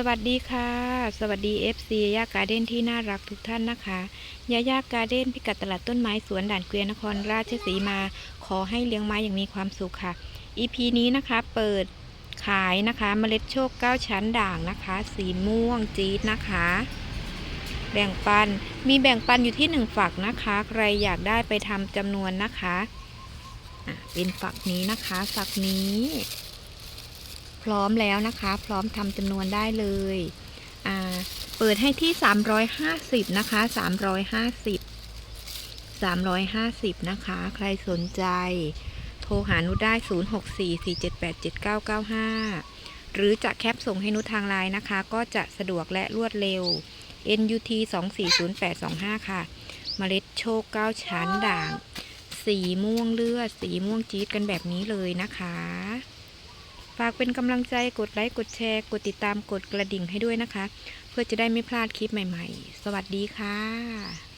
สวัสดีค่ะ สวัสดี FC ยาการ์เด้นที่น่ารักทุกท่านนะคะยายาการ์เด้นพิกัดตลาดต้นไม้สวนด่านเกวียนนครราชสีมา ขอให้เลี้ยงไม้อย่างมีความสุขค่ะ EP นี้นะคะเปิดขายนะคะเมล็ดโชค 9 ชั้นด่างนะคะ สีม่วงจี๊ดนะคะ แบ่งปันมีแบ่งปันอยู่ที่ 1 ฝักนะคะ ใครอยากได้ไปทำจำนวนนะคะะเป็นฝักนี้นะคะ ฝักนี้ พร้อมแล้วนะคะ พร้อมทำจำนวนได้เลยอ่าเปิดให้ที่ 350 นะคะ 350 350 นะคะ ใครสนใจ โทรหานุได้ 0644787995 หรือจะแคปส่งให้นุทางไลน์นะคะ ก็จะสะดวกและรวดเร็ว NUT 240825 ค่ะ เมล็ดโชค 9 ชั้นด่าง สีม่วงเลือด สีม่วงจี๊ดกันแบบนี้เลยนะคะ ฝากเป็นกำลังใจกดไลค์กดแชร์ กดติดตามกดกระดิ่งให้ด้วยนะคะ เพื่อจะได้ไม่พลาดคลิปใหม่ ๆ สวัสดีค่ะ